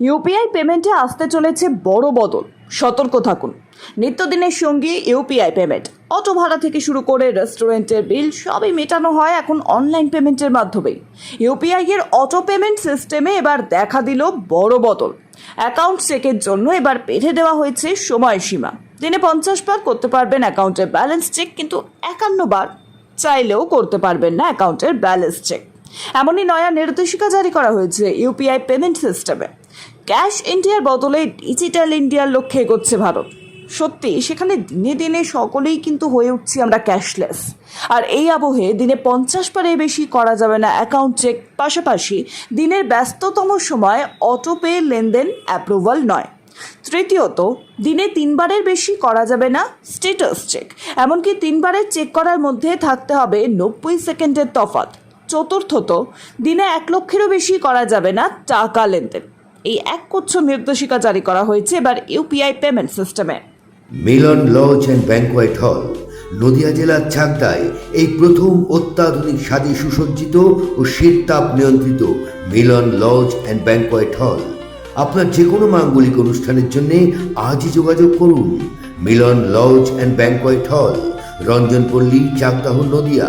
UPI পেমেন্টে আসতে চলেছে বড় বদল। সতর্ক থাকুন। নিত্যদিনের সঙ্গী ইউপিআই পেমেন্ট। অটো ভাড়া থেকে শুরু করে রেস্টুরেন্টের বিল সবই মেটানো হয় এখন অনলাইন পেমেন্টের মাধ্যমেই। ইউপিআই এর অটো পেমেন্ট সিস্টেমে এবার দেখা দিল বড় বদল। অ্যাকাউন্ট চেকের জন্য এবার বেঁধে দেওয়া হয়েছে সময়সীমা। দিনে পঞ্চাশ বার করতে পারবেন অ্যাকাউন্টের ব্যালেন্স চেক, কিন্তু একান্ন বার চাইলেও করতে পারবেন না অ্যাকাউন্টের ব্যালেন্স চেক। এমনই নয়া নির্দেশিকা জারি করা হয়েছে ইউপিআই পেমেন্ট সিস্টেমে। ক্যাশ ইন্ডিয়ার বদলে ডিজিটাল ইন্ডিয়ার লক্ষ্যে এগোচ্ছে ভারত। সত্যি, সেখানে দিনে দিনে সকলেই কিন্তু হয়ে উঠছি আমরা ক্যাশলেস। আর এই আবহে দিনে পঞ্চাশ বারের বেশি করা যাবে না অ্যাকাউন্ট চেক। পাশাপাশি দিনের ব্যস্ততম সময় অটো পে লেনদেন অ্যাপ্রুভাল নয়। তৃতীয়ত, দিনে তিনবারের বেশি করা যাবে না স্টেটাস চেক। এমনকি তিনবারের চেক করার মধ্যে থাকতে হবে নব্বই সেকেন্ডের তফাৎ। চতুর্থত, দিনে এক লক্ষেরও বেশি করা যাবে না টাকা লেনদেন। এই এক গুচ্ছ নির্দেশিকা জারি করা হয়েছে এবার ইউপিআই পেমেন্ট সিস্টেমে। মিলন লজ অ্যান্ড ব্যাংকোয়েট হল, নদিয়া জেলার চাকদায় এই প্রথম অত্যাধুনিক স্বাদে সুসজ্জিত ও শীততাপ নিয়ন্ত্রিত মিলন লজ অ্যান্ড ব্যাংকোয়েট হল। আপনার যে কোনো মাঙ্গলিক অনুষ্ঠানের জন্য আজই যোগাযোগ করুন। মিলন লজ অ্যান্ড ব্যাংকোয়েট হল রঞ্জনপল্লী চাকদাহ, নদিয়া